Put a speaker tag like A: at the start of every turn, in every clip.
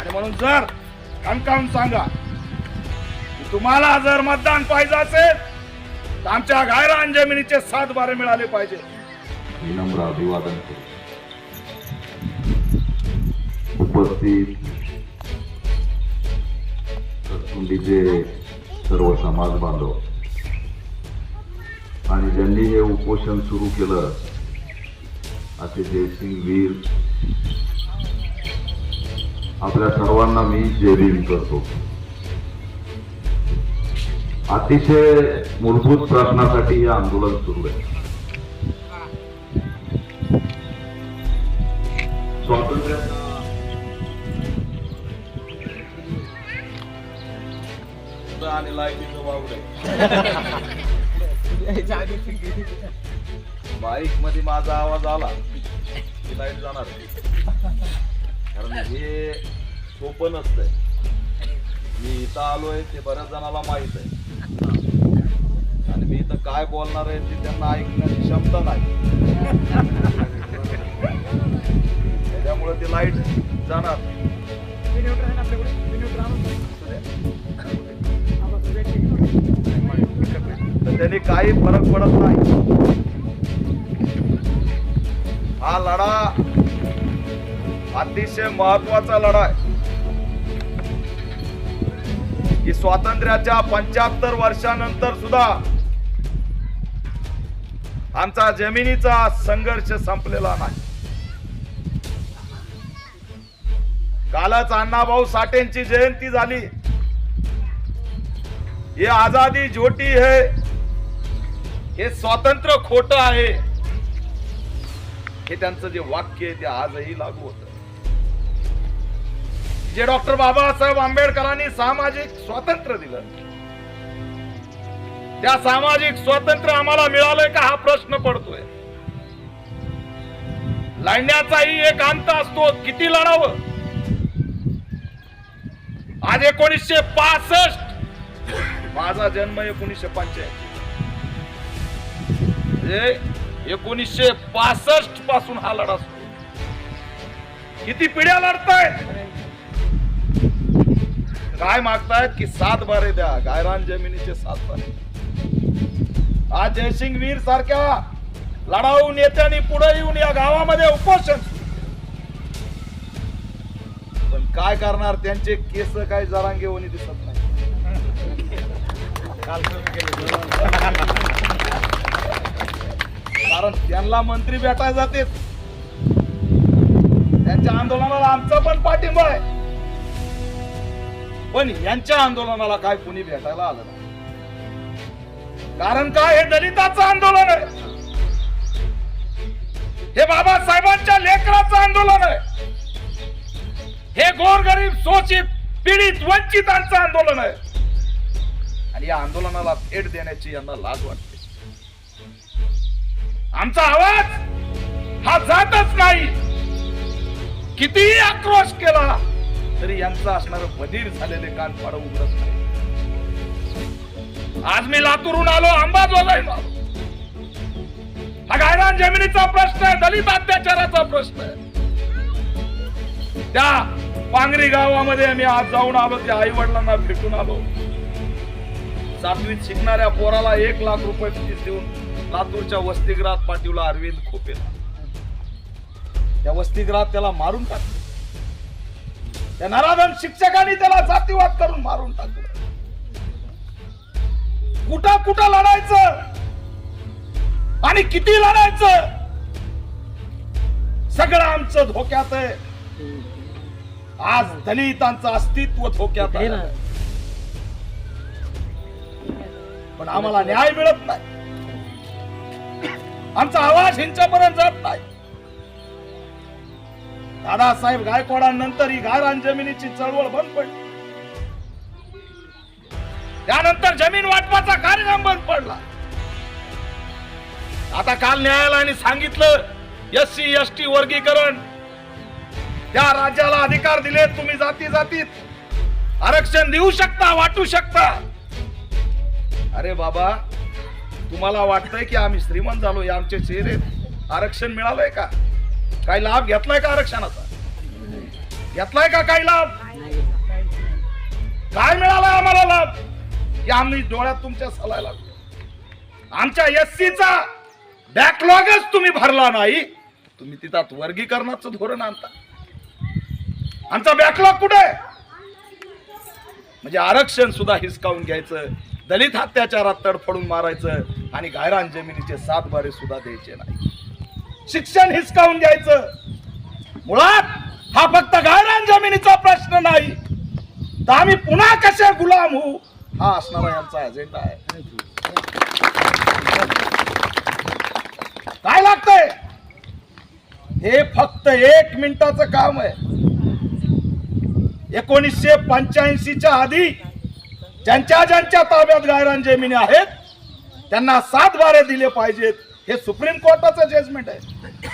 A: आणि म्हणून जर कणकावून सांगा तुम्हाला जर मतदान पाहिजे असेल तर आमच्या गायरान जमिनीचे सात बारे मिळाले पाहिजे.
B: विनम्र अभिवादन उपस्थित तरतुंडीचे सर्व समाज बांधव आणि ज्यांनी हे उपोषण सुरू केलं असे जयसिंग वीर आपल्या सर्वांना मी जय भीम करतो. अतिशय मूलभूत प्रश्नासाठी हे आंदोलन सुरू आहे. स्वातंत्र्याचा.
A: आणि लाईटीचं वावड बाईकमध्ये माझा आवाज आला की लाइट जाणार कारण हे सोपं नसतंय. मी इथं आलोय ते बऱ्याच जणाला माहीत आहे. आणि मी इथं काय बोलणार आहे ते त्यांना ऐकण्याची क्षमता नाही. त्याच्यामुळे ती लाइट जाणार तर त्याने काही फरक पडत नाही. हा लढा अतिशय महत्त्वाचा लढा आहे की स्वातंत्र्याच्या पंच्याहत्तर वर्षानंतर सुद्धा आमचा जमिनीचा संघर्ष संपलेला नाही. कालच अण्णाभाऊ साठेंची जयंती झाली. हे आझादी झोटी है हे स्वातंत्र्य खोट आहे. हे त्यांचं जे वाक्य आहे ते आजही लागू होतं. जे डॉक्टर बाबासाहेब आंबेडकरांनी सामाजिक स्वातंत्र्य दिलं. त्या सामाजिक स्वातंत्र्य आम्हाला मिळालंय का हा प्रश्न पडतोय. लढण्याचाही एक अंत असतो किती लढावं? आज एकोणीसशे पासष्ट. माझा जन्म एकोणीसशे पंच्याऐंशी. म्हणजे एकोणीसशे पासष्टपासून हा लढा सुरू. किती पिढ्या लढतायत? काय मागतायत की सात बारे द्या? गायरान जमिनीचे सात बारे. आज जयसिंग वीर सारख्या लढाऊ नेत्यांनी पुढे येऊन या गावामध्ये उपोषण पण काय करणार? त्यांचे केस काय जरांगेवणी दिसत नाही. कारण त्यांना मंत्री भेटायला जाते त्यांच्या आंदोलनाला आमचा पण पाठिंबा आहे. पण यांच्या आंदोलनाला काय कुणी भेटायला आलं नाही. कारण काय? हे दलिताचं आंदोलन आहे. हे बाबासाहेबांच्या लेकराचं आंदोलन आहे. हे गोरगरीब शोषित पीडित वंचितांचं आंदोलन आहे. आणि या आंदोलनाला भेट देण्याची यांना लाज वाटते. आमचा आवाज हा जातच नाही. कितीही आक्रोश केला तरी यांचं असणार बधीर झालेले कान फार उघडच नाही आज मी लातूरून आलो अंबाजोगाईहून आलो हा गायरान जमिनीचा प्रश्न आहे दलित अत्याचाराचा प्रश्न आहे. त्या पांगरी गावामध्ये आम्ही आज जाऊन आलो त्या आई वडिलांना भेटून आलो. सातवीत शिकणाऱ्या पोराला एक लाख रुपये फीस देऊन लातूरच्या वसतिगृहात पाठवला अरविंद खोपेला. त्या वसतिगृहात त्याला मारून टाकलं. त्या नराधम शिक्षकांनी त्याला जातीवाद करून मारून टाकलं. कुठं कुठं लढायचं? आणि किती लढायचं? सगळं आमचं धोक्यात आहे. आज दलितांचं अस्तित्व धोक्यात आहे पण आम्हाला न्याय मिळत नाही. आमचा आवाज ह्यांच्यापर्यंत जात नाही. दादासाहेब गायकवाडांनंतर ही गायरान जमिनीची चळवळ बंद पडली. त्यानंतर जमीन वाटपाचा कार्यक्रम बंद पडला. आता काल न्यायालयाने सांगितलं एस सी एस टी वर्गीकरण. त्या राज्याला अधिकार दिले तुम्ही जाती जातीत आरक्षण देऊ शकता वाटू शकता. अरे बाबा तुम्हाला वाटतंय की आम्ही श्रीमंत झालो आमचे चेहरे आरक्षण मिळालंय का? काही लाभ घेतलाय का आरक्षणाचा? घेतलाय का काही लाभ? काय मिळाला आम्हाला लाभ? की आम्ही डोळ्यात तुमच्या सलाय लागलो. आमच्या एस सीचा बॅकलॉगच तुम्ही भरला नाही. तुम्ही तिथं वर्गीकरणाचं धोरण आणता. आमचा बॅकलॉग कुठे? म्हणजे आरक्षण सुद्धा हिसकावून घ्यायचं दलित अत्याचारात तडफडून मारायचं आणि गायरान जमिनीचे सात बारे सुद्धा द्यायचे नाही. शिक्षण हिसकावून घ्यायचं मुळात हा फक्त गायरान जमिनीचा प्रश्न नाही. तर आम्ही पुन्हा कसे गुलाम होऊ? हा असणारा यांचा अजेंडा आहे. काय लागतंय? हे फक्त एक मिनिटाचं काम आहे. एकोणीसशे पंच्याऐंशीच्या आधी ज्यांच्या ज्यांच्या ताब्यात गायरान जमिनी आहेत त्यांना सात बारे दिले पाहिजेत. हे सुप्रीम कोर्टाचं जजमेंट आहे.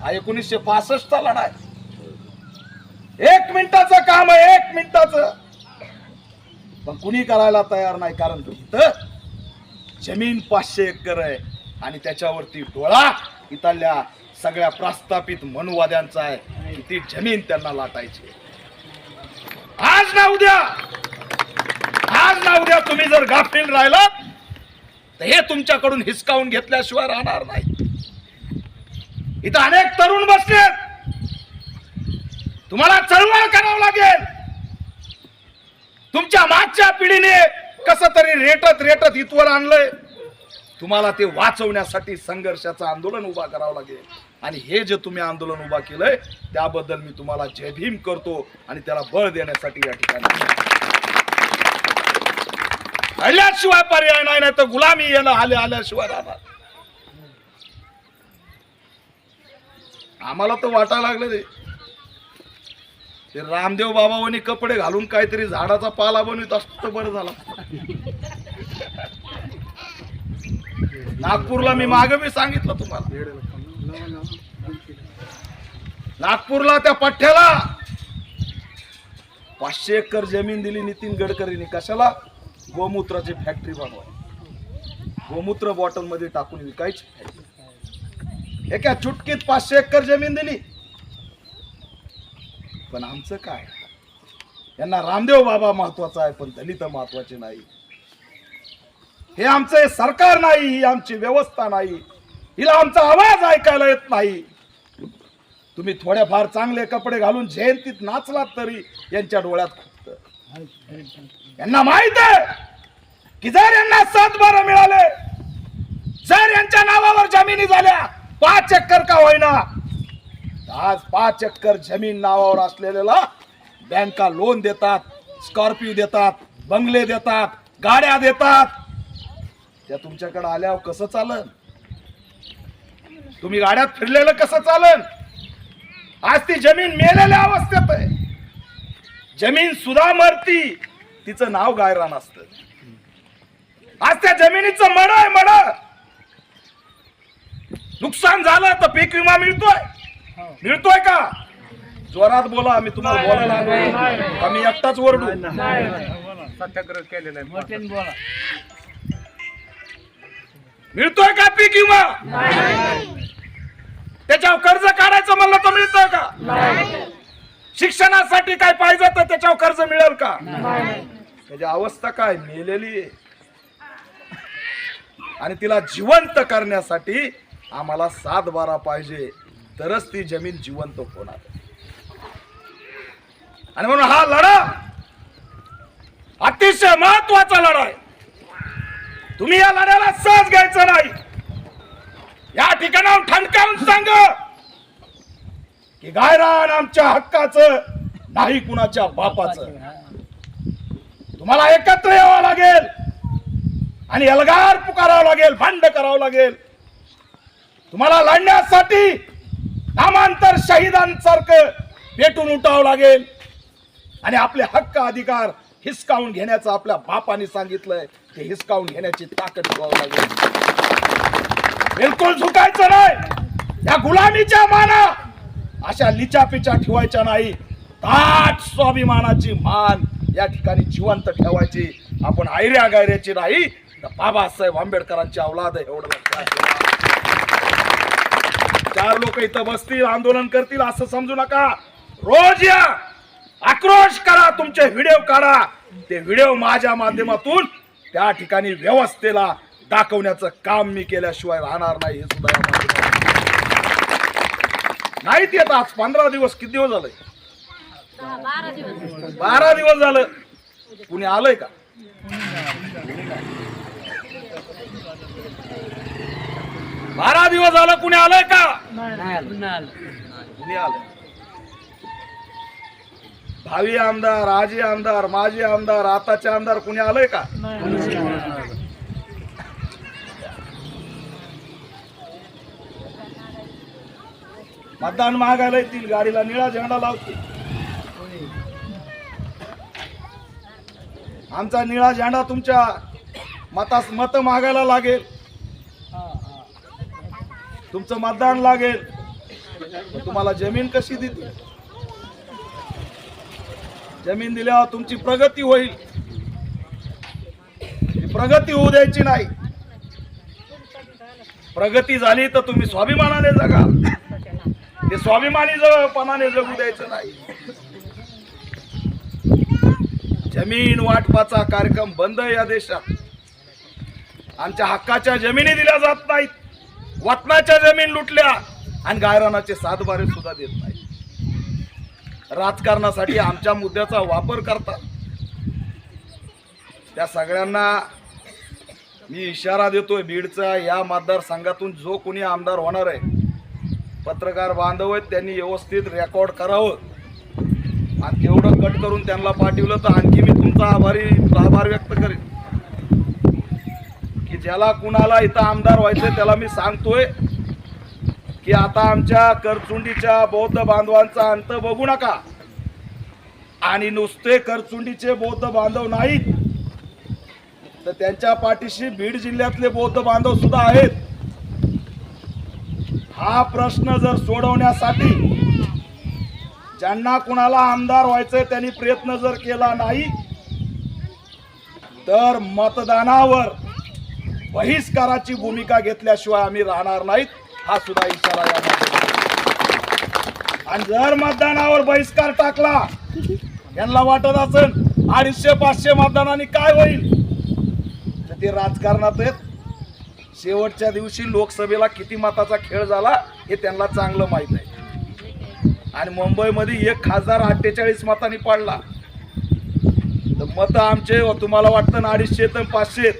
A: हा एकोणीसशे पासष्टचा लढा आहे. एक मिनिटाचं काम आहे एक मिनिटाचं. पण कुणी करायला तयार नाही कारण इथं जमीन पाचशे एकर आहे आणि त्याच्यावरती डोळा इथल्या सगळ्या प्रस्थापित मनुवाद्यांचा आहे ती जमीन त्यांना लाटायची आज ना उद्या आज ना उद्या तुम्ही जर गाफील राहिलात तर हे तुमच्याकडून हिसकावून घेतल्याशिवाय राहणार नाही. इथं अनेक तरुण बसलेत. तुम्हाला चळवळ करावं लागेल. तुमच्या मागच्या पिढीने कस तरी रेटत रेटत इथवर आणलंय. तुम्हाला ते वाचवण्यासाठी संघर्षाचं आंदोलन उभा करावं लागेल. आणि हे जे तुम्ही आंदोलन उभा केलंय त्याबद्दल मी तुम्हाला जयभीम करतो आणि त्याला बळ देण्यासाठी या ठिकाणी आल्याशिवाय पर्याय नाही नाही तर गुलामी येणं आले आल्याशिवाय राहणार. आम्हाला तर वाटायला लागलं ते ते रामदेव बाबावनी कपडे घालून काहीतरी झाडाचा पाला बनवित असत बरं झाला. नागपूरला मी माग मी सांगितलं तुम्हाला. नागपूरला त्या पठ्ठ्याला पाचशे एकर जमीन दिली नितीन गडकरीने. कशाला? गोमूत्राची फॅक्टरी बनवाय गोमूत्र बॉटलमध्ये टाकून विकायची. एका चुटकीत पाचशे एकर जमीन दिली. पण आमचं काय? यांना रामदेव बाबा महत्त्वाचा आहे पण दलित महत्त्वाचे नाही. हे आमचं सरकार नाही ही आमची व्यवस्था नाही. हिला आमचा आवाज ऐकायला येत नाही. तुम्ही थोडेफार चांगले कपडे घालून जयंतीत नाचलात तरी यांच्या डोळ्यात यांना माहीत आहे की जर यांना सात बारा मिळाले जर यांच्या नावावर जमिनी झाल्या पाच चक्कर का होईना? आज पाच चक्कर जमीन नावावर असलेल्याला बँका लोन देतात स्कॉर्पिओ देतात बंगले देतात गाड्या देतात. त्या तुमच्याकडे आल्यावर कसं चालन? तुम्ही गाड्यात फिरलेलं कसं चालन? आज ती जमीन मेलेल्या अवस्थेत आहे. जमीन सुद्धा मरती तिचं नाव गायरान असत. आज त्या जमिनीचं मड आहे मड नुकसान झालं तर पीक विमा मिळतोय. मिळतोय का? जोरात बोला मी तुम्हाला बोलायला आलो आम्ही एकटाच ओरडू
C: सत्याग्रह केलेला आहे.
A: मिळतोय का पीक विमा? त्याच्यावर कर्ज काढायचं म्हणलं तर मिळतोय का? शिक्षणासाठी काय पाहिजे तर त्याच्यावर कर्ज मिळेल का? त्याची अवस्था काय? मेलेली आहे. आणि तिला जिवंत करण्यासाठी आम्हाला सात बारा पाहिजे. तरच ती जमीन जिवंत होणार. आणि म्हणून हा लढा अतिशय महत्त्वाचा लढा आहे. तुम्ही या लढ्याला सहज घ्यायचं नाही. या ठिकाणाहून ठणकावून सांग. की गायरान आमच्या हक्काचं नाही कुणाच्या बापाचं. तुम्हाला एकत्र यावं लागेल. आणि एल्गार पुकारावं लागेल भांड करावं लागेल. तुम्हाला लढण्यासाठी नामांतर शहीदांसारखं पेटून उठावं लागेल. आणि आपले हक्क अधिकार हिसकावून घेण्याचं आपल्या बापाने सांगितलंय ते हिसकावून घेण्याची ताकद ठेवावं लागेल. बिलकुल झुकायचं नाही. या गुलामीच्या माना अशा लिचापिचा ठेवायच्या नाही. ताट स्वाभिमानाची मान या ठिकाणी जिवंत ठेवायची. आपण आयऱ्या गायऱ्याची नाही तर बाबासाहेब आंबेडकरांची अवलाद आहे एवढं चार लोक इथं बसतील आंदोलन करतील असं समजू नका. रोज या. आक्रोश करा तुमचे व्हिडिओ काढा. ते व्हिडिओ माझ्या माध्यमातून त्या ठिकाणी व्यवस्थेला दाखवण्याचं काम मी केल्याशिवाय राहणार नाही हे सुद्धा नाहीत येत आज पंधरा दिवस किती दिवस झाले?
D: बारा दिवस.
A: झालं. कुणी आलंय का? बारा दिवस झालं कुणी आलंय का? कुणी आलंय? भावी आमदार आजी आमदार माजी आमदार आताचे आमदार कुणी आलंय का? मतदान मागायला येतील गाडीला निळा झेंडा लावतील. आमचा निळा झेंडा तुमच्या मतास मत मागायला लागेल. तुमचं मतदान लागेल. तुम्हाला जमीन कशी देतील जमीन दिल्यावर तुमची प्रगती होईल. प्रगती होऊ द्यायची नाही. प्रगती झाली तर तुम्ही स्वाभिमानाने जगा. ते स्वाभिमानी जवळपणाने जगू द्यायचं नाही. जमीन वाटपाचा कार्यक्रम बंद या देशात. आमच्या हक्काच्या जमिनी दिल्या जात नाहीत. वतनाच्या जमीन लुटल्या आणि गायरानाचे सातबारे सुद्धा देत नाही राजकारणासाठी आमच्या मुद्द्याचा वापर करतात. त्या सगळ्यांना मी इशारा देतोय बीडचा या मतदारसंघातून जो कोणी आमदार होणार आहे पत्रकार बांधव आहेत त्यांनी व्यवस्थित रेकॉर्ड करावं. आणि तेवढं कट करून त्यांना पाठवलं तर आणखी मी तुमचा आभारी आभार व्यक्त करेन. की ज्याला कुणाला इथं आमदार व्हायचं त्याला मी सांगतोय की आता आमच्या करचुंडीच्या बौद्ध बांधवांचा अंत बघू नका. आणि नुसते करचुंडीचे बौद्ध बांधव नाहीत. तर त्यांच्या पाठीशी बीड जिल्ह्यातले बौद्ध बांधव सुद्धा आहेत. हा प्रश्न जर सोडवण्यासाठी ज्यांना कुणाला आमदार व्हायचंय त्यांनी प्रयत्न जर केला नाही तर मतदानावर बहिष्काराची भूमिका घेतल्याशिवाय आम्ही राहणार नाहीत हा सुद्धा इशारा या आणि जर मतदानावर बहिष्कार टाकला यांना वाटत असेल अडीचशे पाचशे मतदानाने काय होईल? तर ते राजकारणात आहेत. शेवटच्या दिवशी लोकसभेला किती मताचा खेळ झाला हे त्यांना चांगलं माहीत आहे. आणि मुंबईमध्ये एक खासदार अठ्ठेचाळीस मतांनी पडला. तर मतं आमचे तुम्हाला वाटतं ना अडीचशे तर पाचशे.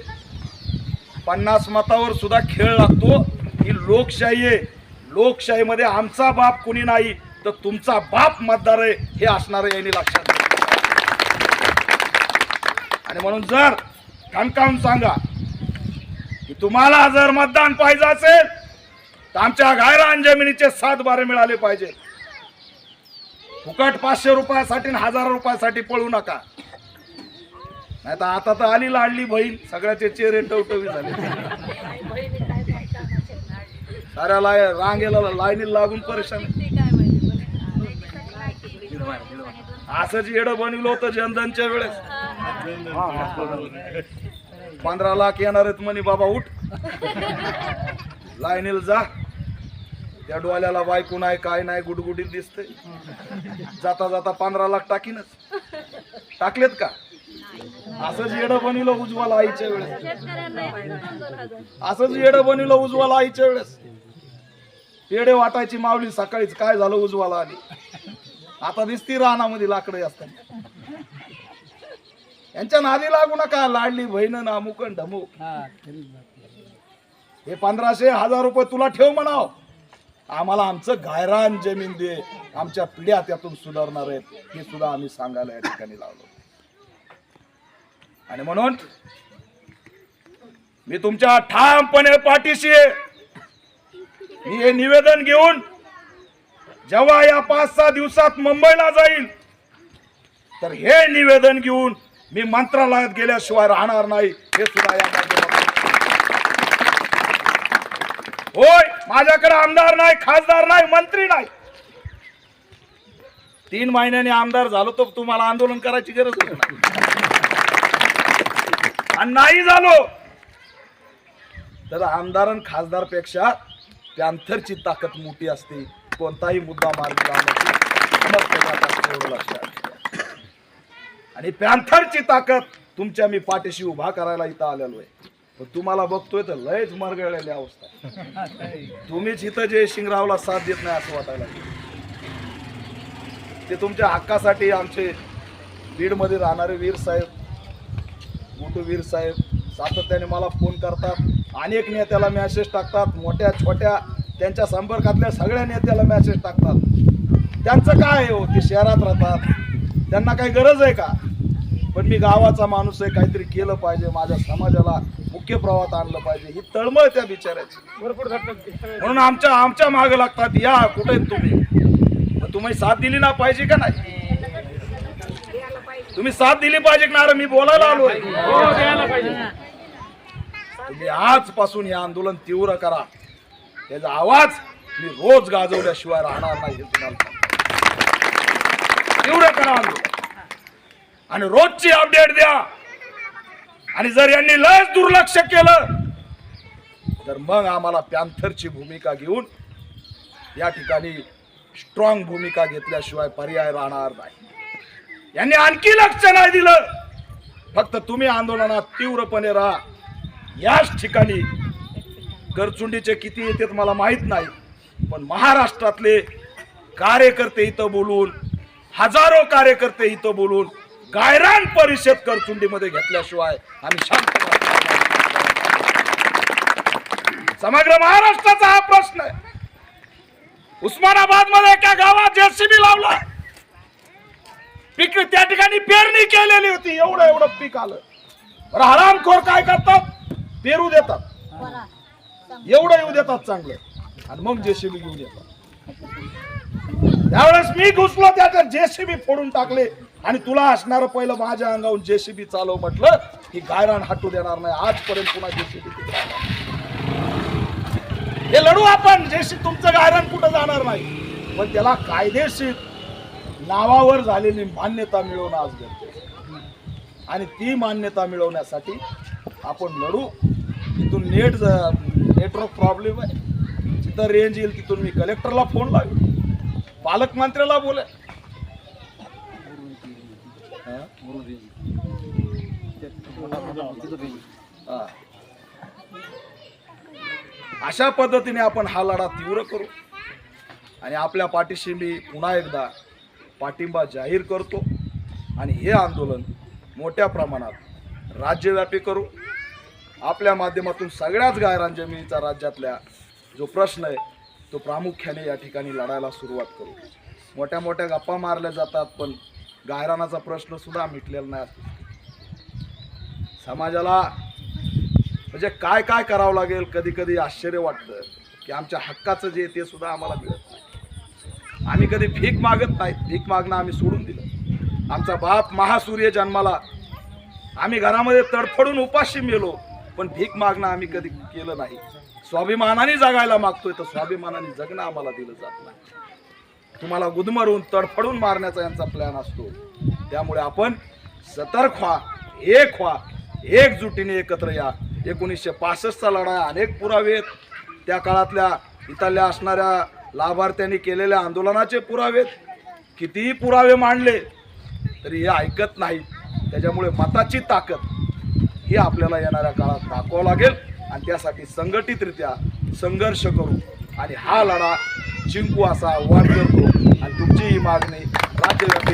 A: पन्नास मतावर सुद्धा खेळ लागतो. ही लोकशाही आहे. लोकशाहीमध्ये आमचा बाप कुणी नाही तर तुमचा बाप मतदार आहे हे असणार यांनी लक्षात आणि म्हणून जर ठणकावून सांगा तुम्हाला जर मतदान पाहिजे असेल तर आमच्या गायरान जमिनीचे सात बारे मिळाले पाहिजे. फुकट पाचशे रुपयासाठी आणि हजार रुपयासाठी पळू नका. नाही तर आता तर आली लाडली बहीण सगळ्याचे चेहरे टवटवी झाले. साऱ्या लाय रांगेला लाईनीला लागून परेशान असंच येडं बनवलं होतं जनधनच्या वेळेस. पंधरा लाख येणार आहेत म्हणे बाबा उठ. लाईनीला जा. त्या डोळ्याला बायको नाही काय नाही गुडगुडीत दिसते जाता जाता पंधरा लाख टाकीनच. टाकलेत का? असंच येडं बनवलं उज्ज्वला आईच्या वेळेस. असंच येडं बनवलं उज्ज्वला आईच्या वेळेस. येडे वाटायची मावली सकाळीच. काय झालं उज्ज्वला आली. आता दिसती रानामध्ये लाकडं असतात यांच्या नादी लागू नका. लाडली बहीण ना अमुकन ढमुक हे. पंधराशे हजार रुपये तुला ठेव म्हणाव. आम्हाला आमचं गायरान जमीन दे. आमच्या पिढ्या त्यातून सुधारणार आहेत. हे सुद्धा आम्ही सांगायला या ठिकाणी लावलो. आणि म्हणून मी तुमच्या ठामपणे पाठीशी मी हे निवेदन घेऊन जेव्हा या पाच सहा दिवसात मुंबईला जाईल तर हे निवेदन घेऊन मी मंत्रालयात गेल्याशिवाय राहणार नाही हे सुद्धा या होय माझ्याकडे आमदार नाही खासदार नाही मंत्री नाही. तीन महिन्याने आमदार झालो तर तुम्हाला आंदोलन करायची गरज नाही. आणि नाही झालो तर आमदार आणि खासदारपेक्षा पॅन्थरची ताकद मोठी असते. कोणताही मुद्दा मार्ग लावण्याची आत्महत्या जातात एवढं लक्षात ठेवा. आणि पॅन्थरची ताकद तुमच्या मी पाठीशी उभा करायला इथं आलेलो आहे. पण तुम्हाला बघतोय तर लयच मरगळलेली अवस्था आहे. तुम्हीच इथं जे शिंगरावला साथ देत नाही असं वाटायला ते तुमच्या हक्कासाठी आमचे बीडमध्ये राहणारे वीर साहेब मोठू वीर साहेब सातत्याने मला फोन करतात. अनेक नेत्याला मॅसेज टाकतात. मोठ्या छोट्या त्यांच्या संपर्कातल्या सगळ्या नेत्याला मॅसेज टाकतात. त्यांचं काय आहे हो? ते शहरात राहतात. त्यांना काही गरज आहे का? पण मी गावाचा माणूस आहे काहीतरी केलं पाहिजे माझ्या समाजाला मुख्य प्रवाहात आणलं पाहिजे. ही तळमळ त्या बिचाऱ्याची.
C: भरपूर
A: म्हणून आमच्या आमच्या मागे लागतात या कुठे तुम्ही? तुम्ही साथ दिली ना पाहिजे का नाही? तुम्ही साथ दिली पाहिजे का नाही? मी बोलायला आलोय.
C: हो
A: तुम्ही आजपासून हे आंदोलन तीव्र करा. त्याचा आवाज मी रोज गाजवल्याशिवाय राहणार नाही हे तुम्हाला. तीव्र करा आंदोलन. आणि रोजची अपडेट द्या. आणि जर यांनी लस दुर्लक्ष केलं तर मग आम्हाला पॅन्थरची भूमिका घेऊन या ठिकाणी स्ट्रॉंग भूमिका घेतल्याशिवाय पर्याय राहणार नाही. यांनी आणखी लक्ष नाही दिलं. फक्त तुम्ही आंदोलनात तीव्रपणे राहा. याच ठिकाणी गरचुंडीचे किती येतात मला माहीत नाही पण महाराष्ट्रातले कार्यकर्ते इथं बोलून हजारो कार्यकर्ते इथं बोलून गायरान परिषद करचुंडीमध्ये घेतल्याशिवाय आम्ही शांत समग्र महाराष्ट्राचा हा प्रश्न आहे. उस्मानाबादमध्ये एका गावात जेसीबी लावला पीक त्या ठिकाणी पेरणी केलेली होती. एवढं एवढं पीक आलं. बरं हरामखोर काय करतात? पेरू देतात. एवढं येऊ देतात चांगलं. आणि मग जेसीबी घेऊन येतात. त्यावेळेस मी घुसलो त्याच्यात जेसीबी फोडून टाकले. आणि तुला असणार पहिलं माझ्या अंगावून जेसीबी चालव म्हटलं की गायरान हटू देणार नाही. आजपर्यंत पुन्हा जेसीबी हे लढू आपण. जेसी तुमचं गायरान कुठं जाणार नाही. पण त्याला कायदेशीर नावावर झालेली मान्यता मिळवणं आज गरजेचं आणि ती मान्यता मिळवण्यासाठी आपण लढू. तिथून नेट नेटवर्क प्रॉब्लेम आहे. जिथं रेंज येईल तिथून मी कलेक्टरला फोन लागेल पालकमंत्र्याला बोले Ah. अशा पद्धतीने आपण हा लढा तीव्र करू. आणि आपल्या पाठीशी मी पुन्हा एकदा पाठिंबा जाहीर करतो. आणि हे आंदोलन मोठ्या प्रमाणात राज्यव्यापी करू. आपल्या माध्यमातून सगळ्याच गायरान जमिनीचा राज्यातल्या जो प्रश्न आहे तो प्रामुख्याने या ठिकाणी लढायला सुरुवात करू. मोठ्या मोठ्या गप्पा मारल्या जातात पण गायरानाचा प्रश्न सुद्धा मिटलेला नाही समाजाला म्हणजे काय काय करावं लागेल कधी कधी आश्चर्य वाटतं की आमच्या हक्काचं जे ते सुद्धा आम्हाला मिळत नाही. आम्ही कधी भीक मागत नाही. भीक मागणं आम्ही सोडून दिलं. आमचा बाप महासूर्य जन्माला आम्ही घरामध्ये तडफडून उपाशी मेलो पण भीक मागणं आम्ही कधी केलं नाही. स्वाभिमानाने जगायला मागतोय तर स्वाभिमानाने जगणं आम्हाला दिलं जात नाही. तुम्हाला गुदमरून तडफडून मारण्याचा यांचा प्लॅन असतो. त्यामुळे आपण सतर्क व्हा एक व्हा एकजुटीने एकत्र या. एकोणीसशे पासष्टचा लढा अनेक पुरावे आहेत. त्या काळातल्या इथल्या असणाऱ्या लाभार्थ्यांनी केलेल्या आंदोलनाचे पुरावेत कितीही पुरावे मांडले तरी हे ऐकत नाही. त्याच्यामुळे मताची ताकद ही आपल्याला येणाऱ्या काळात दाखवावं लागेल. आणि त्यासाठी संघटितरित्या संघर्ष करू. आणि हा लढा जिंकू असा आव्हान करतो. आणि तुमची ही मागणी राज्यव्यापी